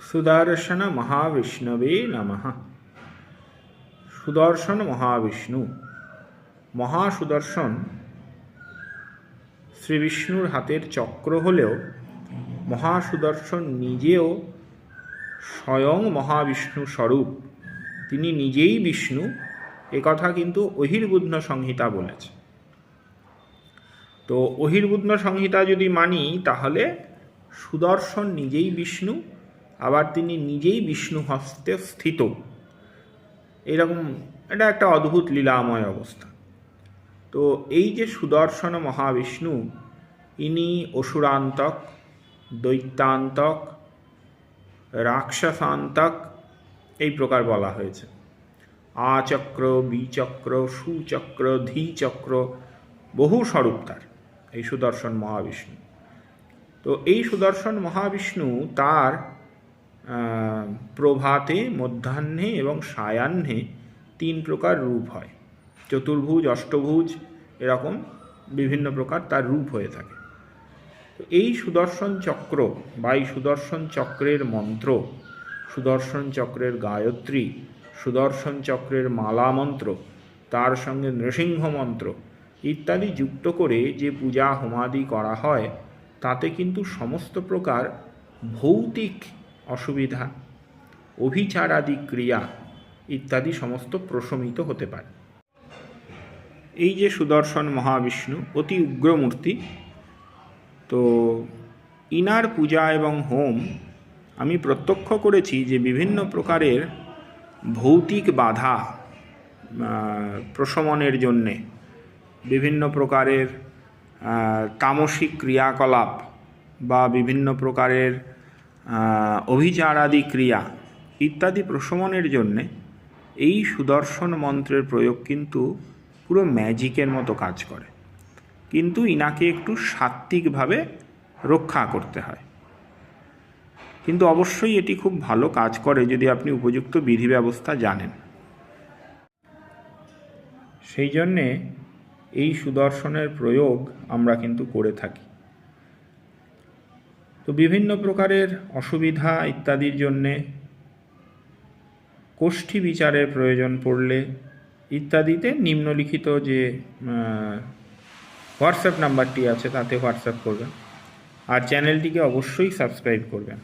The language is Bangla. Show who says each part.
Speaker 1: সুদর্শন মহাবিষ্ণবে নমঃ। সুদর্শন মহাবিষ্ণু। মহাসুদর্শন শ্রী বিষ্ণুর হাতের চক্র হলেও মহাসুদর্শন নিজেও স্বয়ং মহাবিষ্ণু স্বরূপ। তিনি নিজেই বিষ্ণু একথা কিন্তু অহির্বুদ্ধ সংহিতা বলেছে। তো অহির্বুদ্ধ সংহিতা যদি মানি, তাহলে সুদর্শন নিজেই বিষ্ণু আবার তিনি নিজেই বিষ্ণু হস্তে স্থিত। এরকম এটা একটা অদ্ভুত লীলাময় অবস্থা। তো এই যে সুদর্শন মহাবিষ্ণু, ইনি অসুরান্তক, দৈত্যান্তক, রাক্ষসান্তক, এই প্রকার বলা হয়েছে। আচক্র, বিচক্র, সুচক্র, ধীচক্র, বহু স্বরূপ তার এই সুদর্শন মহাবিষ্ণু। তো এই সুদর্শন মহাবিষ্ণু তার প্রভাতে, মধ্যাহ্নে এবং সায়াহ্নে তিন প্রকার রূপ হয়। চতুর্ভুজ, অষ্টভুজ এরকম বিভিন্ন প্রকার তার রূপ হয়ে থাকে। এই সুদর্শন চক্র বা এই সুদর্শন চক্রের মন্ত্র, সুদর্শন চক্রের গায়ত্রী, সুদর্শন চক্রের মালা মন্ত্র, তার সঙ্গে নৃসিংহ মন্ত্র ইত্যাদি যুক্ত করে যে পূজা হোমাদি করা হয়, তাতে কিন্তু সমস্ত প্রকার ভৌতিক অসুবিধা অভিচারাদি ক্রিয়া ইত্যাদি সমস্ত প্রশমিত হতে পারে। এই যে সুদর্শন মহাবিষ্ণু, অতি উগ্র মূর্তি তো ইনার পূজা এবং হোম আমি প্রত্যক্ষ করেছি যে বিভিন্ন প্রকারের ভৌতিক বাধা প্রশমনের জন্যে, বিভিন্ন প্রকারের তামসিক ক্রিয়াকলাপ বা বিভিন্ন প্রকারের অভিচারাদি ক্রিয়া ইত্যাদি প্রশমনের জন্যে এই সুদর্শন মন্ত্রের প্রয়োগ কিন্তু পুরো ম্যাজিকের মতো কাজ করে। কিন্তু ইনাকে একটু সাত্ত্বিকভাবে রক্ষা করতে হয়। কিন্তু অবশ্যই এটি খুব ভালো কাজ করে যদি আপনি উপযুক্ত বিধি ব্যবস্থা জানেন। সেই জন্যে এই সুদর্শনের প্রয়োগ আমরা কিন্তু করে থাকি। তো বিভিন্ন প্রকারের অসুবিধা ইত্যাদির জন্যে কোষ্ঠী বিচারের প্রয়োজন পড়লে ইত্যাদিতে নিম্নলিখিত যে হোয়াটসঅ্যাপ নাম্বারটি আছে তাতে হোয়াটসঅ্যাপ করবেন। আর চ্যানেলটিকে অবশ্যই সাবস্ক্রাইব করবেন।